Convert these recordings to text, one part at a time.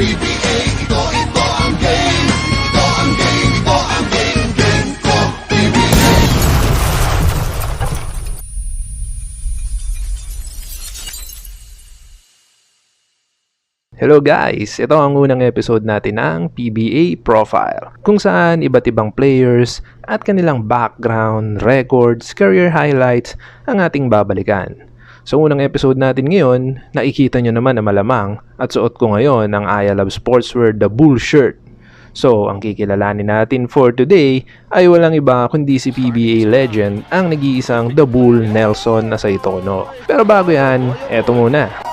PBA Ito, ito ang game Ito ang game, ito ang game Game ko, PBA Hello guys! Ito ang unang episode natin ng PBA Profile kung saan iba't ibang players at kanilang background, records, career highlights ang ating babalikan. Sa unang episode natin ngayon, nakikita nyo naman na malamang at suot ko ngayon ang I Love Sportswear The Bull Shirt. So, ang kikilalanin natin for today ay walang iba kundi si PBA legend ang nag-iisang The Bull Nelson Nasaitono. Pero bago yan, eto muna.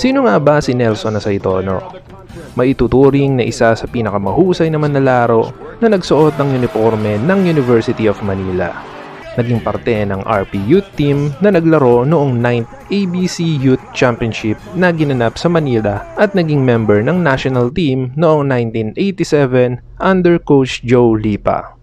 Sino nga ba si Nelson Nasaitono? Maituturing na isa sa pinakamahusay naman na laro na nagsuot ng uniforme ng University of Manila. Naging parte ng RP Youth Team na naglaro noong 9th ABC Youth Championship na ginanap sa Manila at naging member ng national team noong 1987 under Coach Joe Lipa.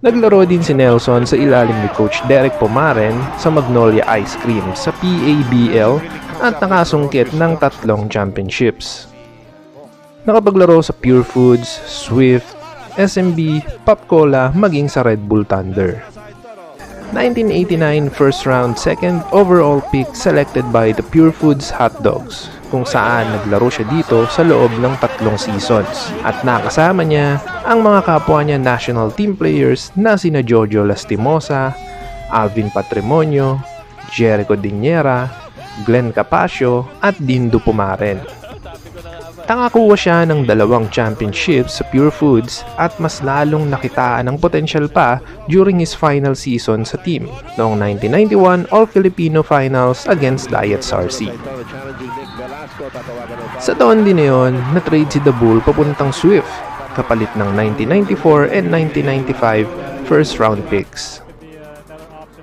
Naglaro din si Nelson sa ilalim ni Coach Derek Pomaren sa Magnolia Ice Cream sa PABL at nakasungkit ng tatlong championships. Nakapaglaro sa Pure Foods, Swift, SMB, Pop Cola, maging sa Red Bull Thunder. 1989 first round second overall pick selected by the Pure Foods Hot Dogs kung saan naglaro siya dito sa loob ng tatlong seasons at nakasama niya ang mga kapwa niya national team players na sina Jojo Lastimosa, Alvin Patrimonio, Jericho Diñera, Glenn Capasio at Dindo Pumaren. Takakuha siya ng dalawang championships sa Pure Foods at mas lalong nakitaan ng potensyal pa during his final season sa team noong 1991 All-Filipino Finals against Diet Sarsi. Sa taon din na yun, na-trade si The Bull papuntang Swift kapalit ng 1994 and 1995 first round picks.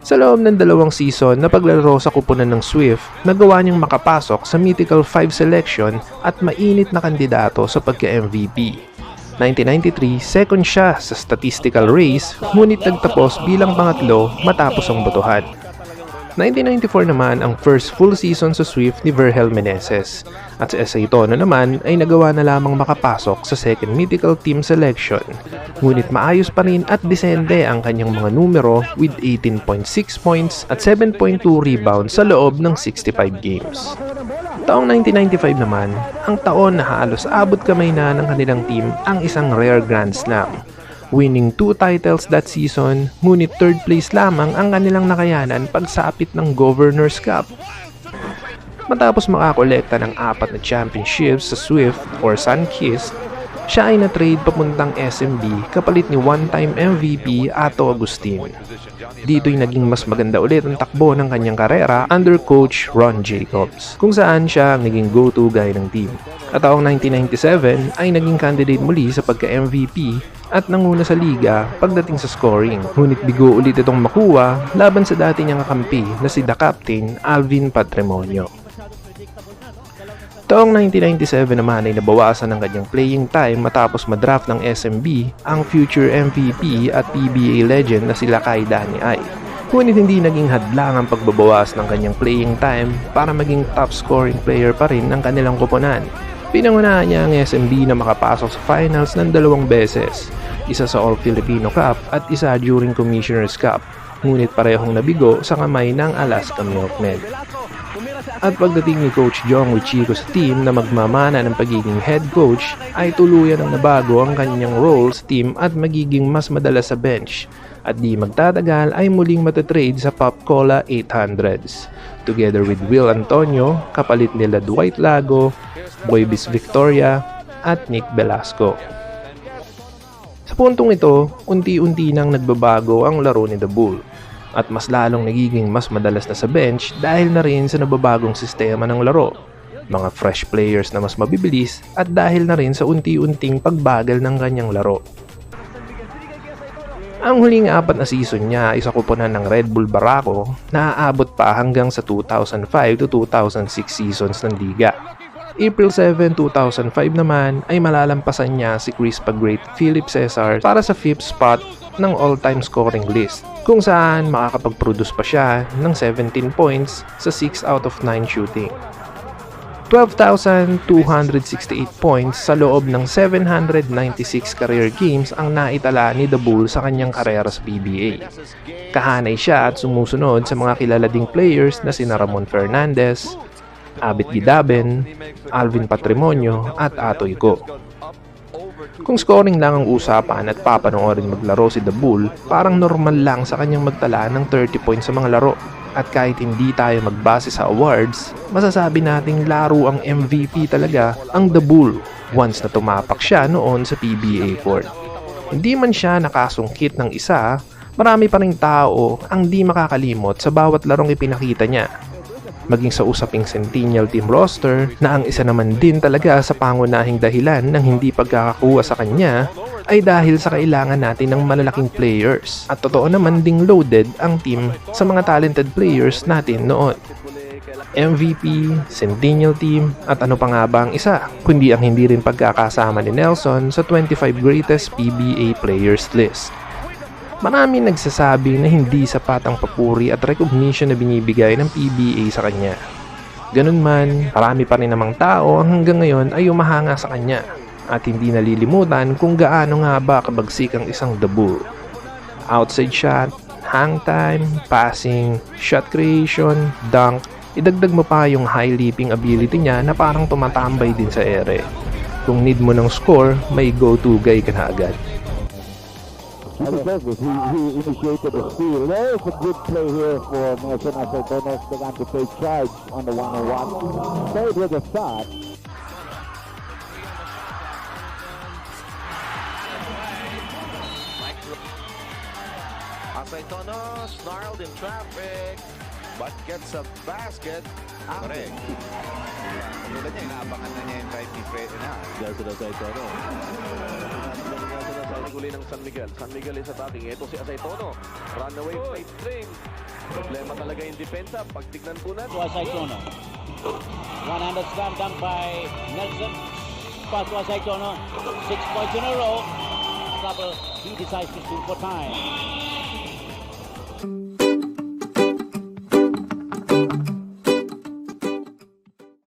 Sa loob ng dalawang season na paglaro sa kupunan ng Swift, nagawa niyang makapasok sa Mythical 5 selection at mainit na kandidato sa pagka-MVP. 1993, second siya sa statistical race, ngunit nagtapos bilang pangatlo matapos ang botohan. 1994 naman ang first full season sa Swift ni Verhel Meneses at sa SA Tono naman ay nagawa na lamang makapasok sa second mythical team selection. Ngunit maayos pa rin at desende ang kanyang mga numero with 18.6 points at 7.2 rebounds sa loob ng 65 games. Taong 1995 naman, ang taon na halos abot kamay na ng kanilang team ang isang rare Grand Slam winning two titles that season, ngunit third place lamang ang kanilang nakayanan pagsapit ng Governor's Cup. Matapos makakolekta ng apat na championships sa Swift or Sunkist, siya ay na-trade papuntang SMB kapalit ni one-time MVP Ato Agustin. Dito'y naging mas maganda ulit ang takbo ng kanyang karera under coach Ron Jacobs, kung saan siya ang naging go-to guy ng team. At taong 1997 ay naging candidate muli sa pagka-MVP at nanguna sa liga pagdating sa scoring. Ngunit bigo ulit itong makuha laban sa dati niyang kakampi na si the captain Alvin Patrimonio. Taong 1997 naman ay nabawasan ng kanyang playing time matapos madraft ng SMB ang future MVP at PBA legend na sila Kai Dani Ay. Ngunit hindi naging hadlang ang pagbabawas ng kanyang playing time para maging top scoring player pa rin ng kanilang koponan. Pinangunahan niya ang SMB na makapasok sa finals ng dalawang beses, isa sa All-Filipino Cup at isa during Commissioner's Cup, ngunit parehong nabigo sa kamay ng Alaska Milkmen. At pagdating ni Coach Jong Wichiko sa team na magmamana ng pagiging head coach, ay tuluyan ang nabago ang kanyang role sa team at magiging mas madalas sa bench. At di magtatagal ay muling matatrade sa Pop Cola 800s. Together with Will Antonio, kapalit nila Dwight Lago, Boybis Victoria, at Nick Velasco. Sa puntong ito, unti-unti nang nagbabago ang laro ni The Bull at mas lalong nagiging mas madalas na sa bench dahil na rin sa nababagong sistema ng laro, mga fresh players na mas mabibilis at dahil na rin sa unti-unting pagbagal ng kanyang laro. Ang huling apat na season niya ay sa kupunan ng Red Bull Barako na aabot pa hanggang sa 2005 to 2006 seasons ng liga. April 7, 2005 naman ay malalampasan niya si Chris Pagreat Philip Cesar para sa 5th spot ng all-time scoring list kung saan makakapag-produce pa siya ng 17 points sa 6 out of 9 shooting. 12,268 points sa loob ng 796 career games ang naitala ni The Bull sa kanyang karera sa PBA. Kahanay siya at sumusunod sa mga kilala ding players na sina Ramon Fernandez, Abit Gidaben, Alvin Patrimonio at Atoy Go. Kung scoring lang ang usapan at papanoorin maglaro si The Bull, parang normal lang sa kanyang magtala ng 30 points sa mga laro. At kahit hindi tayo magbase sa awards, masasabi nating laro ang MVP talaga ang The Bull once na tumapak siya noon sa PBA court. Hindi man siya nakasungkit ng isa, marami pa ring tao ang di makakalimot sa bawat larong ipinakita niya maging sa usaping Centennial Team roster na ang isa naman din talaga sa pangunahing dahilan ng hindi pagkakakuha sa kanya ay dahil sa kailangan natin ng malalaking players. At totoo naman ding loaded ang team sa mga talented players natin noon. MVP, Centennial Team, at ano pa nga ba ang isa, kundi ang hindi rin pagkakasama ni Nelson sa 25 greatest PBA players list. Marami nagsasabi na hindi sapat ang papuri at recognition na binibigay ng PBA sa kanya. Ganun man, marami pa rin namang tao ang hanggang ngayon ay umahanga sa kanya at hindi nalilimutan kung gaano nga ba kabagsik ang isang Bull. Outside shot, hang time, passing, shot creation, dunk, idagdag mo pa yung high leaping ability niya na parang tumatambay din sa ere. Kung need mo ng score, may go-to guy ka na agad. He deserves it. He, he initiated the steal. There is a good play here for Nelson Aceitonos. Began to take charge on the one-on-one. Stayed with start. Aceitono snarled in traffic but gets a basket. Correct. Tulad niya, inaabangan na niya yung right ni Fred na. Dahil sila sa Itono. Uli ng San Miguel. San Miguel is attacking. Ito si Aceitono. Runaway straight string. Problema talaga yung depensa. Pag tignan po natin. to Asaitono. One-handed slam dunk by Nelson. Pass to Asaitono. Six points in a row. Trouble. He decides to shoot for time. Oh.